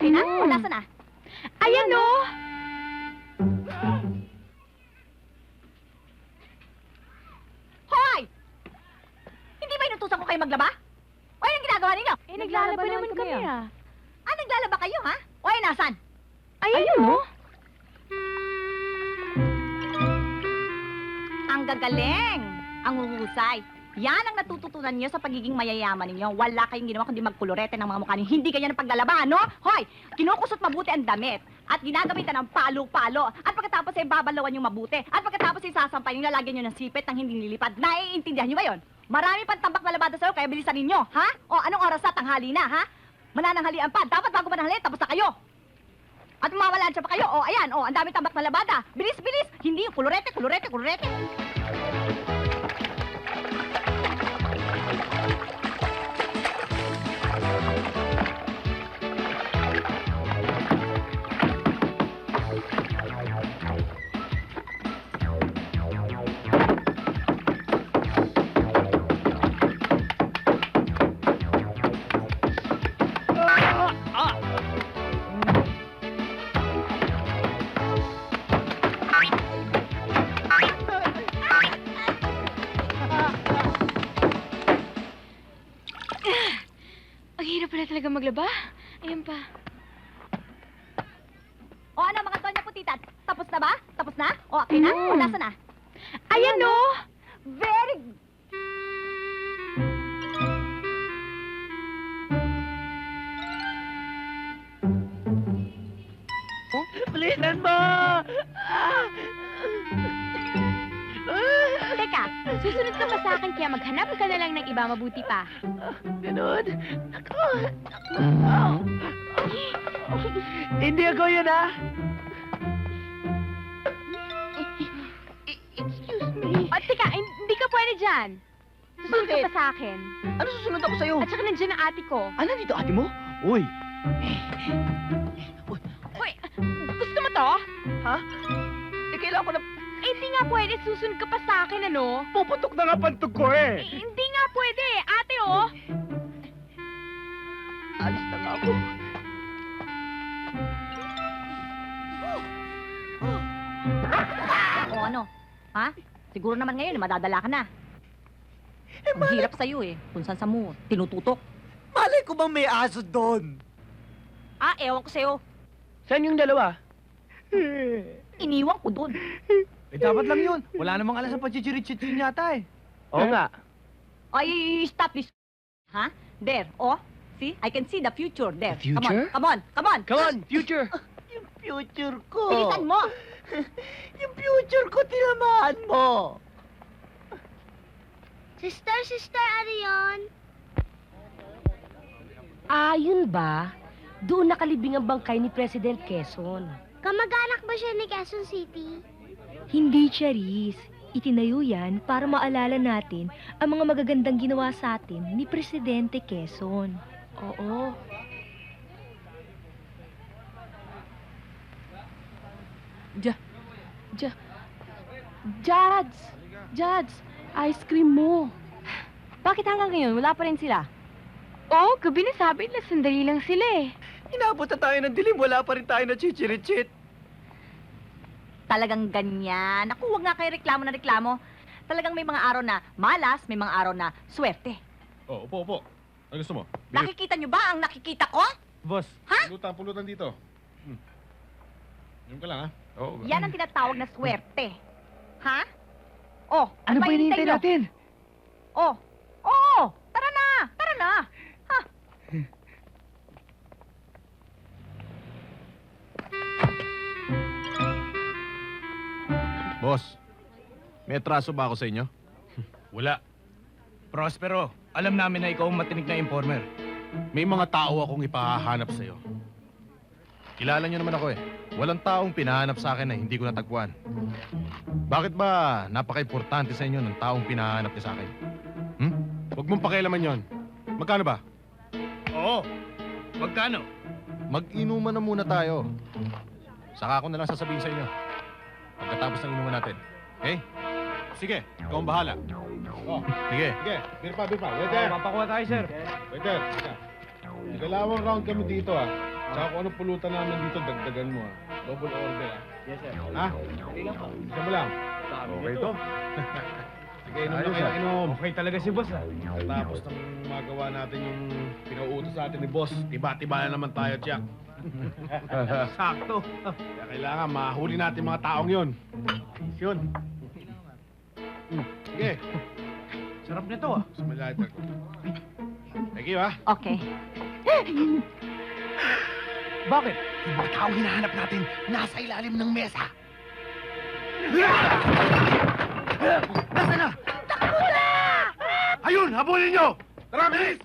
Okay na? Mm. O, na? Ayan, o! Oh. Hoy! Hindi ba inutusan ko kayo maglaba? O, anong ginagawa ninyo? Eh, naglalaba naman kami, kami ah. ah. Ah, naglalaba kayo, ha? O, ay, nasan? Ayan, o! Oh. Ang gagaling! Ang uhusay! Yan ang natututunan niyo sa pagiging mayayaman ninyo. Wala kayong ginawa kundi magkulorete ng mga mukha ninyo. Hindi ganyan ang paglalaba, no? Hoy! Kinukusot mabuti ang damit. At ginagamitan ng palo-palo. At pagkatapos ay babalawan yung mabuti. At pagkatapos ay sasampay yung lalagyan nyo ng sipit ng hindi nilipad. Naiintindihan nyo ba yun? Marami pang tambak na labada sa'yo, kaya bilisan ninyo, ha? O anong oras na? Tanghali na, ha? Manananghalian pa. Dapat bago mananghali, tapos na kayo. At mawalaan siya pa kayo. O, ayan. O, ang dami tambak na labada. Bilis, bilis. Hindi yung kulorete, kulorete, talaga maglaba. Ayun pa. O ano mga Donya Putita, tapos na ba? Tapos na? O okay na? O Mm. nasa na? Ayan, no? Very Bilisan mo! Susunod ka pa sa akin kaya maghanap ka na lang ng iba mabuti pa. Ganun. Ako. Hindi ako yun, ha? Excuse me. O, teka, hin- hindi ka pwede dyan. Susunod ka Bakit? pa sa akin. Ano susunod ako sa'yo? At saka nandiyan ang ate ko. Ano dito, ate mo? Uy. Uy, gusto mo to? Eh, kailangan ko na... Eh, hindi nga pwede. Susunod ka pa sa akin, ano? Puputok na nga pantog ko Eh, eh. hindi nga pwede. Ate, oh. Alis na nga ako. O ano? Ha? Siguro naman ngayon, eh, madadala ka na. Ang hirap sa'yo eh. Kung saan sa mo, tinututok. Malay ko bang may aso doon? Ah, ewan ko sa'yo. Saan yung dalawa? Iniwan ko dun. Eh, dapat lang yun. Wala namang alas sa pagchichirit-chirit yata eh. Oo nga. Ay, stop this. Ha? There. Oh, see? I can see the future there. The future? Come on, come on, Come on, future. Yung future ko. Bilisan mo. Yung future ko, tinamaan mo. Sister, sister, ano yun? Ah, yun ba? Doon nakalibing ang bangkay ni President Quezon. Kamag-anak ba siya ni Quezon City? Hindi, Charis. Itinayo yan para maalala natin ang mga magagandang ginawa sa atin ni Presidente Quezon. Oo. Ja, ja, Jads! Jads! Ice cream mo! Bakit hanggang ngayon, wala pa rin sila? Oh, gabi na sabi nila, sandali lang sila eh. Inabot na tayo ng dilim, wala pa rin tayo na chichirit-chit. Talagang ganyan. Naku, huwag nga kayo reklamo na reklamo. Talagang may mga araw na malas, may mga araw na swerte. Oh, upo, upo. Ano gusto mo? Bili- Nakikita nyo ba ang nakikita ko? Boss, Pulutan, pulutan dito. Hmm. Yung ka lang, ha? Oo. Yan ang tinatawag na swerte. Ha? Oh, Ano ba hinihintay hinihintay nyo? natin? Oh, Boss, may atraso ba ako sa inyo? wala. Prospero, alam namin na ikaw ang matinig na informer. May mga tao akong ipahahanap sa'yo. Kilala niyo naman ako eh. Walang taong pinahanap sa akin na hindi ko natagpuan. Bakit ba napaka-importante sa inyo ng taong pinahanap niya sa akin? Hmm? Huwag mong pakialaman yon. Magkano ba? Oo. Magkano? Mag-inuman na muna tayo. Saka ako na lang sasabihin sa inyo. Pagkatapos ng inuman natin. Okay? Sige, ikaw ang bahala. Oh, sige. Sige, beer pa, beer pa. Waiter! Papakuha tayo, sir. Waiter! teka. Ikalawang round kami dito ah. Tsaka kung anong pulutan namin dito, dagdagan mo ah. Double order ah. Yes, sir. Ha? Okay lang po. Isa mo lang. Okay to. Sige, inom na kayo inom. Okay talaga si boss ah. Tapos nang magawa natin yung pinauutos sa atin ni boss, tiba-tiba na naman tayo, Jack. Sakto. Kaya kailangan mahuli natin mga taong yun. Yun. Hmm, Sige, Sarap nito ah. sa may lighter ko. Thank you, ha? Okay. Bakit? Yung mga taong hinahanap natin, nasa ilalim ng mesa. Nasaan na? Ayun, habulin nyo! Tara, bilis!